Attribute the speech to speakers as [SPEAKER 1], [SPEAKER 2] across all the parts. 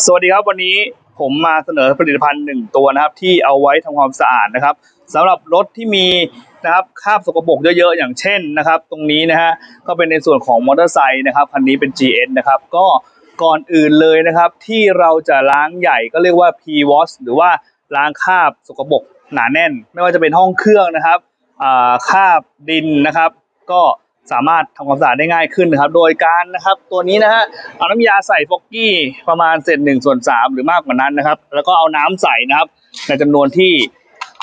[SPEAKER 1] สวัสดีครับวันนี้ผมมาเสนอผลิตภัณฑ์หนึ่งตัวนะครับที่เอาไว้ทำความสะอาดนะครับสำหรับรถที่มีนะครับคราบสกปรกเยอะๆ อย่างเช่นนะครับ ตรงนี้นะฮะก็เป็นในส่วนของมอเตอร์ไซค์นะครับคันนี้เป็น GS นะครับก็ก่อนอื่นเลยนะครับ ที่เราจะล้างใหญ่ก็เรียกว่า P wash หรือว่าล้างคราบสกปรกหนาแน่น ไม่ว่าจะเป็นห้องเครื่องนะครับอ่าคราบดินนะครับ ก็ สามารถทำความสะอาดได้ง่ายขึ้นนะครับ โดยการนะครับตัวนี้นะฮะเอาน้ำยาใส่ฟอกกี้ประมาณเศษหนึ่งส่วนสามหรือมากกว่านั้นนะครับ แล้วก็เอาน้ำใส่นะครับ ในจำนวนที่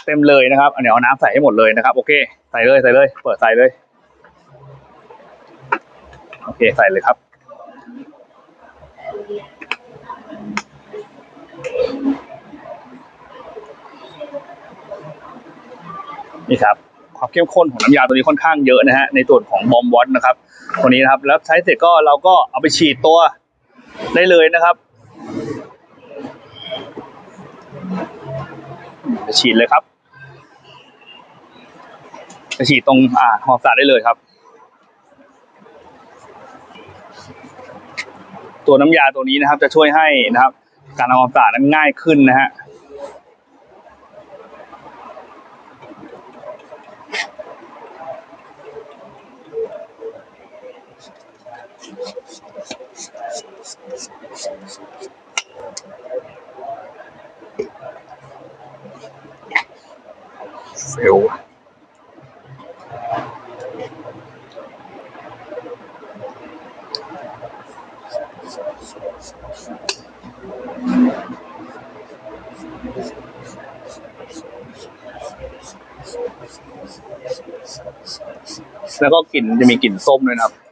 [SPEAKER 1] เต็มเลยนะครับอันนี้เอาน้ำใส่ให้หมดเลยนะครับ โอเค ใส่เลยใส่เลย เปิดใส่เลย โอเคใส่เลยครับนี่ครับ ความเข้มข้นของน้ำยาตัวนี้ค่อนข้างเยอะนะฮะในส่วนของบอมวอตนะครับตัวนี้นะครับ แล้วใช้เสร็จก็เราก็เอาไปฉีดตัวได้เลยนะครับฉีดเลยครับฉีดตรงอ่าหอบสะอาดได้เลยครับ ตัวน้ำยาตัวนี้นะครับ จะช่วยให้นะครับ การทำความสะอาดนั้นง่ายขึ้นนะฮะ เฟลแล้วก็กลิ่นจะมีกลิ่นส้มด้วยนะครับ